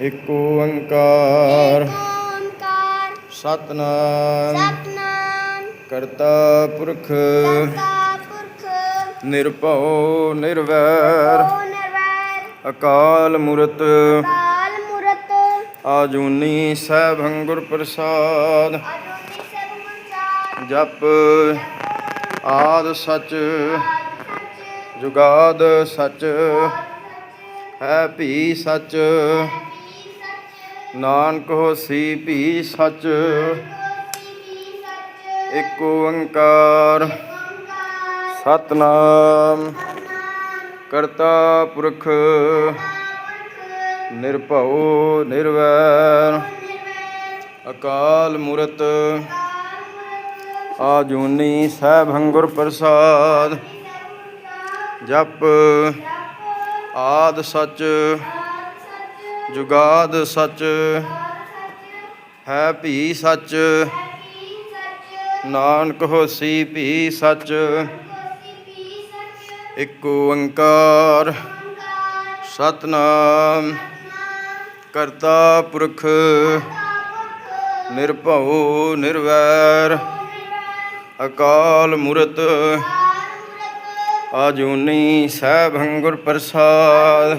ਏਕ ਓੰਕਾਰ ਓੰਕਾਰ ਸਤਨਾਮ। ਸਤਨਾਮ। ਕਰਤਾ ਪੁਰਖ। ਕਰਤਾ ਪੁਰਖ। ਨਿਰਭਉ ਨਿਰਵੈਰ। ਅਕਾਲ ਮੂਰਤ। ਕਾਲ ਮੂਰਤ। ਆਜੂਨੀ ਸੈਭੰ ਗੁਰ ਪ੍ਰਸਾਦ। ਜਪ ਆਦ ਸਚ। ਜੁਗਾਦ ਸਚ। ਹੈ ਭੀ ਸੱਚ। ਨਾਨਕ ਹੋਸੀ ਭੀ ਸਚ ਸੱਚ ਏਕ ਓੰਕਾਰ। ਸਤਨਾਮ ਕਰਤਾ ਪੁਰਖ ਪੁਰਖ ਨਿਰਭਉ ਨਿਰਵੈਰ। ਅਕਾਲ ਮੂਰਤ, ਆਜੂਨੀ ਸੈਭੰ ਗੁਰ ਪ੍ਰਸਾਦ। ਜਪ ਆਦ ਸਚ ਜੁਗਾਦ ਸੱਚ ਹੈ ਭੀ ਸੱਚ। ਨਾਨਕ ਹੋਸੀ ਭੀ ਸੱਚ। ਇਕ ਓੰਕਾਰ ਸਤਨਾਮ ਕਰਤਾ ਪੁਰਖ। ਨਿਰਭਉ ਨਿਰਵੈਰ ਅਕਾਲ ਮੂਰਤ। ਆਜੂਨੀ ਸੈਭੰ ਗੁਰ ਪ੍ਰਸਾਦ।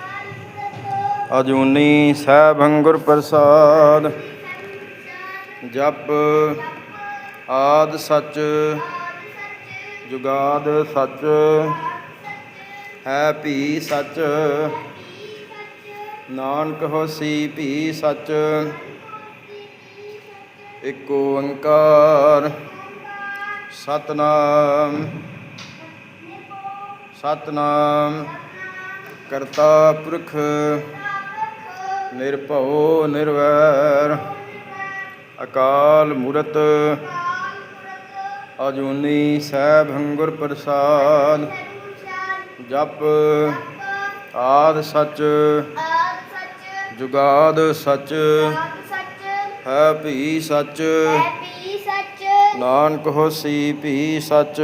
ਅਜੂਨੀ ਸੈਭੰ ਗੁਰ ਪ੍ਰਸਾਦ। ਜਪ ਆਦ ਸਚ, ਜੁਗਾਦ ਸਚ, ਹੈ ਭੀ ਸਚ। ਨਾਨਕ ਹੋਸੀ ਭੀ ਸਚ, ਇਕ ਓੰਕਾਰ ਸਤਨਾਮ ਸਤਨਾਮ। ਕਰਤਾ ਪੁਰਖ ਨਿਰਭਉ ਨਿਰਵੈਰ। ਅਕਾਲ ਮੂਰਤ ਅਜੂਨੀ ਸੈਭੰ ਗੁਰ ਪ੍ਰਸਾਦ। ਜਪ ਆਦ ਸਚ ਜੁਗਾਦ ਸਚ ਹੈ ਭੀ ਸਚ। ਨਾਨਕ ਹੋਸੀ ਭੀ ਸਚ।